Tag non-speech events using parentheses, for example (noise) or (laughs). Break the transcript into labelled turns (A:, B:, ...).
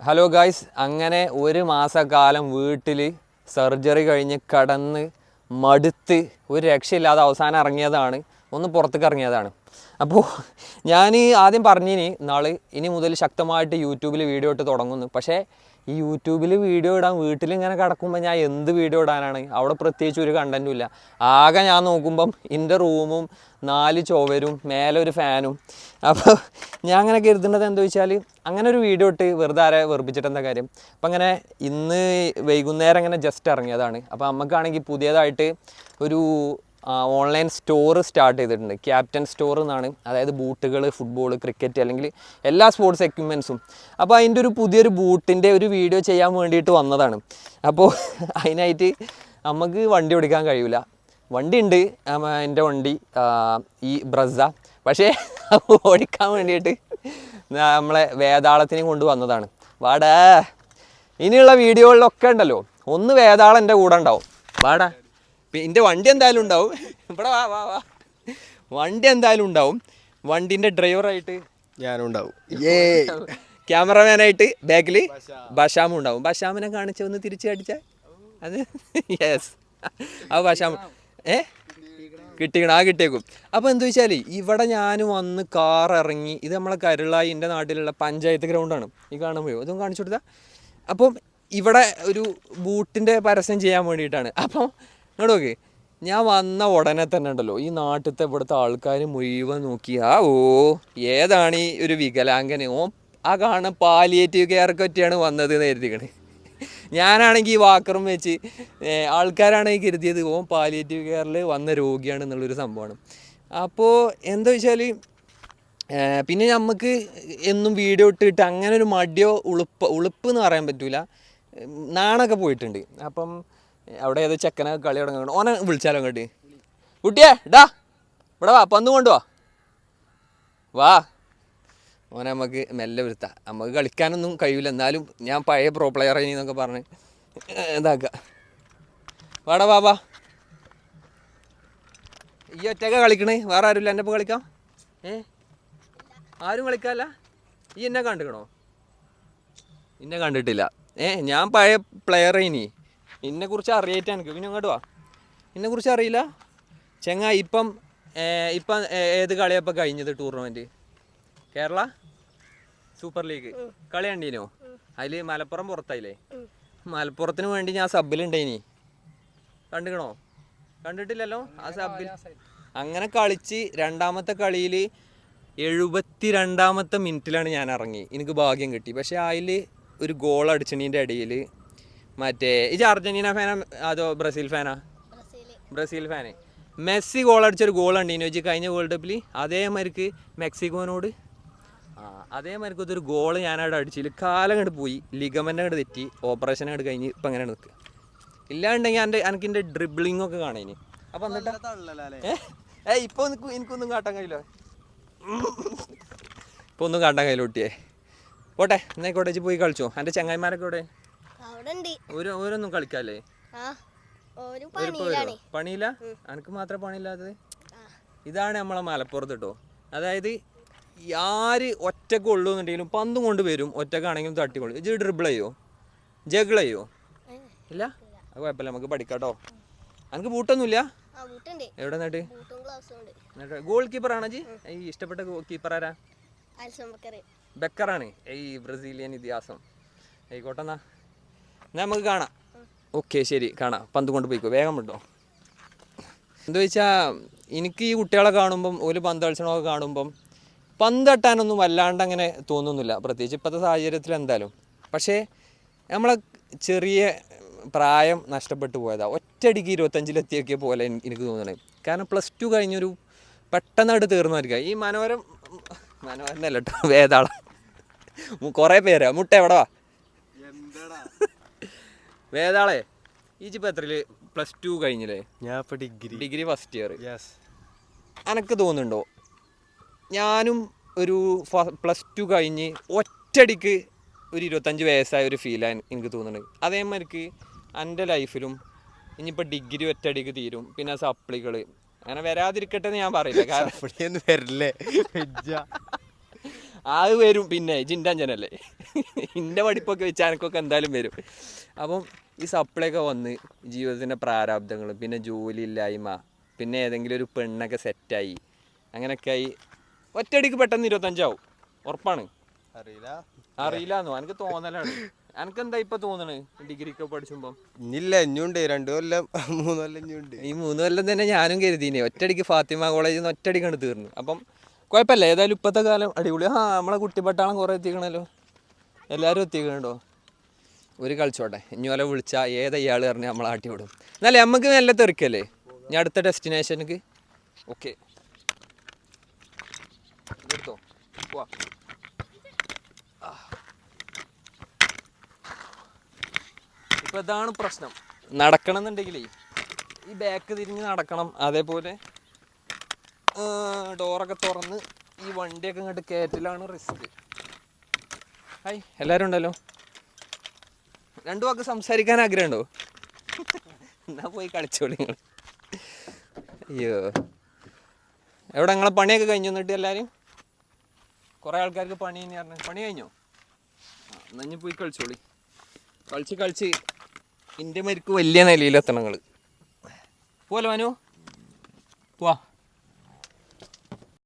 A: Hello guys അങ്ങനെ ഒരു മാസക്കാലം വീട്ടിൽ സർജറി കഴിഞ്ഞ് കടന്ന് മടുത്ത് ഒരു രക്ഷയില്ലാതെ അവസാനം ഇറങ്ങിയതാണ്. ഒന്ന് പുറത്തേക്ക് ഇറങ്ങിയതാണ്. അപ്പോൾ ഞാൻ ആദ്യം പറഞ്ഞിനി നാളെ ഇനി മുതൽ ശക്തമായിട്ട് യൂട്യൂബിൽ വീഡിയോ ഇട്ട് തുടങ്ങുന്നു. പക്ഷേ ഈ യൂട്യൂബിൽ വീഡിയോ ഇടാൻ വീട്ടിൽ ഇങ്ങനെ കിടക്കുമ്പോൾ ഞാൻ എന്ത് വീഡിയോ ഇടാനാണ്? അവിടെ പ്രത്യേകിച്ച് ഒരു കണ്ടന്റും ഇല്ല. ആകെ ഞാൻ നോക്കുമ്പം എന്റെ റൂമും നാല് ചുവരും മേലെ ഒരു ഫാനും അപ്പോൾ ഞാൻ അങ്ങനെ കരുതുന്നത് എന്താ വെച്ചാൽ അങ്ങനെ ഒരു വീഡിയോ ഇട്ട് വെറുതെ ആരെ വെറുപ്പിച്ചിട്ട് എന്താ കാര്യം? അപ്പം അങ്ങനെ ഇന്ന് വൈകുന്നേരം അങ്ങനെ ജസ്റ്റ് ഇറങ്ങിയതാണ്. അപ്പോൾ നമുക്കാണെങ്കിൽ പുതിയതായിട്ട് ഒരു ഓൺലൈൻ സ്റ്റോർ സ്റ്റാർട്ട് ചെയ്തിട്ടുണ്ട്. ക്യാപ്റ്റൻ സ്റ്റോർ എന്നാണ്. അതായത് ബൂട്ടുകൾ ഫുട്ബോൾ ക്രിക്കറ്റ് അല്ലെങ്കിൽ എല്ലാ സ്പോർട്സ് എക്യുപ്മെൻസും അപ്പോൾ അതിന്റെ ഒരു പുതിയൊരു ബൂട്ടിന്റെ ഒരു വീഡിയോ ചെയ്യാൻ വേണ്ടിയിട്ട് വന്നതാണ്. അപ്പോൾ (laughs) അതിനായിട്ട് നമുക്ക് വണ്ടി ഓടിക്കാൻ കഴിയില്ല വണ്ടി ഉണ്ട്. എന്റെ വണ്ടി ഈ ബ്രസ. പക്ഷേ (laughs) ഓടിക്കാൻ വേണ്ടിയിട്ട് നമ്മളെ വേതാളത്തിനെ കൊണ്ട് വന്നതാണ്. വാടാ. ഇനിയുള്ള വീഡിയോകളിലൊക്കെ ഉണ്ടല്ലോ. ഒന്ന് വേതാളം എന്റെ കൂടെ ഉണ്ടാവും. വാടാ. എന്റെ വണ്ടി എന്തായാലും ഉണ്ടാവും. ഇവിടെ വാ വാ വാ. വണ്ടി എന്തായാലും ഉണ്ടാവും. വണ്ടിന്റെ ഡ്രൈവറായിട്ട്
B: ഞാനുണ്ടാവും.
A: ക്യാമറമാനായിട്ട് ബാക്കിൽ ബഷാമും ഉണ്ടാവും. ബഷാമിനെ കാണിച്ച ഒന്ന് തിരിച്ചു അടിച്ചാൽ അത് യെസ്. ആ ബഷാം ഏ? കിട്ടിക്കണം ആ കിട്ടിയേക്കും. അപ്പോൾ എന്താ വെച്ചാൽ ഇവിടെ ഞാൻ വന്ന് കാർ ഇറങ്ങി ഇത് നമ്മളെ കരുളായി എന്റെ നാട്ടിലുള്ള പഞ്ചായത്ത് ഗ്രൗണ്ടാണ് ഈ കാണുമ്പോഴോ ഇതും കാണിച്ചു കൊടുത്താൽ അപ്പം ഇവിടെ ഒരു ബൂട്ടിന്റെ പരസ്യം ചെയ്യാൻ വേണ്ടിയിട്ടാണ്. അപ്പം ഇങ്ങോട്ട് ഞാൻ വന്ന ഉടനെ തന്നെ ഉണ്ടല്ലോ. ഈ നാട്ടിലത്തെ ഇവിടുത്തെ ആൾക്കാർ മുഴുവൻ നോക്കിയാ ഓ ഏതാണ് ഈ ഒരു വികലാംഗന് ഓ ആ കാണ പാലിയേറ്റീവ് കെയർക്ക് പറ്റിയാണ് വന്നത് എന്ന് കരുതിക്കണേ. ഞാനാണെങ്കിൽ ഈ വാക്കറും വെച്ച് ആൾക്കാരാണെങ്കിൽ കരുതിയത് ഓ പാലിയേറ്റീവ് കെയറിൽ വന്ന രോഗിയാണ് എന്നുള്ളൊരു സംഭവമാണ്. അപ്പോൾ എന്താ വെച്ചാൽ പിന്നെ നമുക്ക് എന്നും വീഡിയോ ഇട്ടിട്ട് അങ്ങനെ ഒരു മടിയോ ഉളുപ്പ് ഉളുപ്പ് എന്ന് പറയാൻ പറ്റൂല. ഉം, നാണൊക്കെ പോയിട്ടുണ്ട്. അപ്പം അവിടെ ഏത് ചെക്കനെ കളി തുടങ്ങണം ഓനെ വിളിച്ചാലോ അങ്ങോട്ട്? കുട്ടിയെ ഡാ ഇവിടെ വാ പന്ത് കൊണ്ടുവാ. വാ. ഓനെ നമുക്ക് മെല്ലെ വരുത്താം. നമുക്ക് കളിക്കാനൊന്നും കഴിയില്ല. എന്നാലും ഞാൻ പഴയ പ്രോ പ്ലെയർ എന്നൊക്കെ പറഞ്ഞ് ഇതാക്കുക വാടാ വാ വാ. ഈ ഒറ്റക്ക കളിക്കണേ? വേറെ ആരുമില്ല? ഒപ്പം കളിക്കാം? ഏ? ആരും കളിക്കാല്ല ഈ എന്നെ കണ്ടിക്കണോ? എന്നെ കണ്ടിട്ടില്ല. ഏ ഞാൻ പഴയ പ്ലെയർ ഇനി. എന്നെ കുറിച്ച് അറിയായിട്ട് എനിക്ക്. പിന്നെ ഇങ്ങോട്ട് വാ. എന്നെ കുറിച്ച് അറിയില്ല? ചെങ്ങ ഇപ്പം ഇപ്പം ഏത് കളിയപ്പം കഴിഞ്ഞത് ടൂർണമെന്റ് കേരള സൂപ്പർ ലീഗ് കളി കണ്ടീനോ? അതിൽ മലപ്പുറം പുറത്തായില്ലേ? മലപ്പുറത്തിന് വേണ്ടി ഞാൻ സബിലുണ്ടേനി കണ്ടുക്കണോ? കണ്ടിട്ടില്ലല്ലോ? ആ സബിൽ അങ്ങനെ കളിച്ച് രണ്ടാമത്തെ കളിയിൽ എഴുപത്തി രണ്ടാമത്തെ മിനിറ്റിലാണ് ഞാൻ ഇറങ്ങി. എനിക്ക് ഭാഗ്യം കിട്ടി. പക്ഷേ അതിൽ ഒരു ഗോൾ അടിച്ചണീന്റെ ഇടയിൽ മറ്റേ ഇത് അർജന്റീന ഫാനാ അതോ ബ്രസീൽ ഫാനാ ബ്രസീൽ ഫാന് മെസ്സി ഗോൾ അടിച്ചൊരു ഗോൾ ഉണ്ടീനു വെച്ച് കഴിഞ്ഞ വേൾഡ് കപ്പിൽ അതേമാതിരിക്ക് മെക്സിക്കോനോട്. ആ അതേമാതിരിക്ക് ഇതൊരു ഗോൾ ഞാനവിടെ അടിച്ചില്ല കാലം കണ്ട് പോയി. ലിഗമെന്റ് അങ്ങോട്ട് തെറ്റി. ഓപ്പറേഷൻ അങ്ങോട്ട് കഴിഞ്ഞ് ഇപ്പം അങ്ങനെ നിൽക്കുക ഇല്ലാണ്ടെങ്കിൽ എന്റെ എനിക്ക് എന്റെ ഡ്രിബിളിംഗ് ഒക്കെ കാണേനി. അപ്പം എന്നിട്ട്? ഏ? ഇപ്പോൾ എനിക്ക് എനിക്കൊന്നും കാട്ടാൻ കഴിയില്ല. ഇപ്പോൾ ഒന്നും കാട്ടാൻ കഴിയില്ല കുട്ടിയെ. പോട്ടെ എന്നായിക്കോട്ടെ പോയി കളിച്ചോ. എന്റെ ചങ്ങായിമാരൊക്കെ ഇവിടെ ഓരോന്നും കളിക്കാല്ലേ? പണിയില്ല എനിക്ക് മാത്രമേ പണിയില്ലാത്തത്? ഇതാണ് നമ്മളെ മലപ്പുറത്ത് കേട്ടോ അതായത് ആര് ഒറ്റയ്ക്ക് ഉള്ളൂ എന്നുണ്ടെങ്കിലും പന്തും കൊണ്ട് വരും. ഒറ്റക്കാണെങ്കിലും തട്ടിക്കൊള്ളു. ഇത് ഡ്രിബിൾ ചെയ്യോ? ജഗിൾ ചെയ്യോ? ഇല്ല? അത് കുഴപ്പമില്ല. നമുക്ക് പഠിക്കാട്ടോ അനക്ക് ബൂട്ടൊന്നുമില്ല? എവിടെ നിന്നിട്ട് ഗോൾ കീപ്പർ ആണോ ജി ഈ ഇഷ്ടപ്പെട്ട കീപ്പർ ആരാ? ബക്കറാണ്. ഈ ബ്രസീലിയൻ ഇതിഹാസം. ആയിക്കോട്ടെ എന്നാ എന്നാ നമുക്ക് കാണാം. ഓക്കെ ശരി. കാണാം. പന്ത് കൊണ്ട് പോയിക്കോ. വേഗം വിട്ടോ. എന്താ വെച്ചാൽ എനിക്ക് ഈ കുട്ടികളെ കാണുമ്പം ഒരു പന്ത് കളിച്ചണമൊക്കെ കാണുമ്പം പന്ത് തട്ടാനൊന്നും വല്ലാണ്ട് അങ്ങനെ തോന്നുന്നില്ല. പ്രത്യേകിച്ച് ഇപ്പോഴത്തെ സാഹചര്യത്തിൽ എന്തായാലും. പക്ഷേ നമ്മളെ ചെറിയ പ്രായം നഷ്ടപ്പെട്ടു പോയതാണ് ഒറ്റയടിക്ക് ഇരുപത്തഞ്ചിലെത്തിയൊക്കെ പോലെ എനിക്ക് തോന്നുന്നത് കാരണം പ്ലസ് ടു കഴിഞ്ഞൊരു പെട്ടെന്നായിട്ട് തീർന്നായിരിക്കുക ഈ മനോരം മനോരമല്ല കേട്ടോ വേതാളം കുറേ പേരാ. മുട്ട എവിടെ വാ വേതാളെ ഈജിപ്പോൾ എത്രയിൽ? പ്ലസ് ടു കഴിഞ്ഞില്ലേ?
B: ഞാൻ ഇപ്പൊ degree
A: degree first year
B: yes
A: അനക്ക് തോന്നുന്നുണ്ടോ? ഞാനും ഒരു പ്ലസ് ടു കഴിഞ്ഞ് ഒറ്റടിക്ക് ഒരു ഇരുപത്തഞ്ച് വയസ്സായ ഒരു ഫീലാണ് എനിക്ക് തോന്നുന്നത്. അതേമാതിരിക്ക് എന്റെ ലൈഫിലും ഇനിയിപ്പോൾ ഡിഗ്രി ഒറ്റടിക്ക് തീരും പിന്നെ സപ്ലികൾ അങ്ങനെ വരാതിരിക്കട്ടെ എന്ന് ഞാൻ പറയില്ല. കാരണം
B: വരില്ലേ? (laughs)
A: അത് വരും പിന്നെ ജിൻഡാഞ്ചനല്ലേ ഇന്റെ പഠിപ്പൊക്കെ വെച്ച് എനക്കൊക്കെ എന്തായാലും വരും. അപ്പം ഈ സപ്ലൈയൊക്കെ വന്ന് ജീവിതത്തിന്റെ പ്രാരാബ്ദങ്ങൾ പിന്നെ ജോലി ഇല്ലായ്മ പിന്നെ ഏതെങ്കിലും ഒരു പെണ്ണൊക്കെ സെറ്റായി അങ്ങനെയൊക്കെ ആയി ഒറ്റയടിക്ക് പെട്ടെന്ന് ഇരുപത്തഞ്ചാവും ഉറപ്പാണ്.
B: അറിയില്ല.
A: അറിയില്ലാന്നോ? എനിക്ക് തോന്നലാണ്. എനിക്ക് എന്താ ഇപ്പൊ തോന്നണ്? ഡിഗ്രിക്ക് പഠിച്ചുമ്പം.
B: ഇന്നില്ല ഇഞ്ഞുണ്ട് രണ്ടു കൊല്ലം മൂന്ന് കൊല്ലം ഇഞ്ഞുണ്ട്
A: ഈ മൂന്ന് കൊല്ലം തന്നെ ഞാനും കരുതിനെ. ഒറ്റടിക്ക് ഫാത്തിമ കോളേജിൽ നിന്ന് ഒറ്റയടിക്കാണ് തീർന്നു. അപ്പം കുഴപ്പമില്ല. ഏതായാലും ഇപ്പോഴത്തെ കാലം അടിപൊളി. ആ നമ്മളെ കുട്ടിപ്പട്ടാളം കുറേ എത്തിക്കണല്ലോ. എല്ലാവരും എത്തിക്കണുണ്ടോ? ഒരു കളിച്ചോട്ടെ. ഇനി വല്ല വിളിച്ചാൽ ഏതാ ഇയാൾ പറഞ്ഞ് നമ്മളെ ആട്ടി വിടും. എന്നാലേ നമുക്ക് നല്ല തെറിക്കല്ലേ? ഇനി അടുത്ത ഡെസ്റ്റിനേഷനിക്ക്. ഓക്കെ. എടുത്തോ പോവാ. ഇപ്പൊ ഇതാണ് പ്രശ്നം. നടക്കണം എന്നുണ്ടെങ്കിലേ ഈ ബാക്ക് തിരിഞ്ഞ് നടക്കണം അതേപോലെ. ഡോറൊക്കെ തുറന്ന് ഈ വണ്ടിയൊക്കെ ഇങ്ങോട്ട് കയറ്റലാണ് റിസ്ക്. ഹായ് എല്ലാവരും ഉണ്ടല്ലോ? രണ്ടു വാക്ക് സംസാരിക്കാൻ ആഗ്രഹമുണ്ടോ? എന്നാ പോയി കളിച്ചോളി നിങ്ങൾ അയ്യോ. എവിടെ നിങ്ങളെ പണിയൊക്കെ കഴിഞ്ഞു എന്നിട്ട് എല്ലാവരും കുറേ ആൾക്കാർക്ക് പണി തന്നെ പറഞ്ഞു. പണി കഴിഞ്ഞോ? എന്നാ ഞാൻ പോയി കളിച്ചോളി. കളിച്ച് കളിച്ച് ഇന്ത്യ മരിക്ക് വലിയ നിലയിലെത്തണം നിങ്ങൾ പോലെ മനു? പോവാ.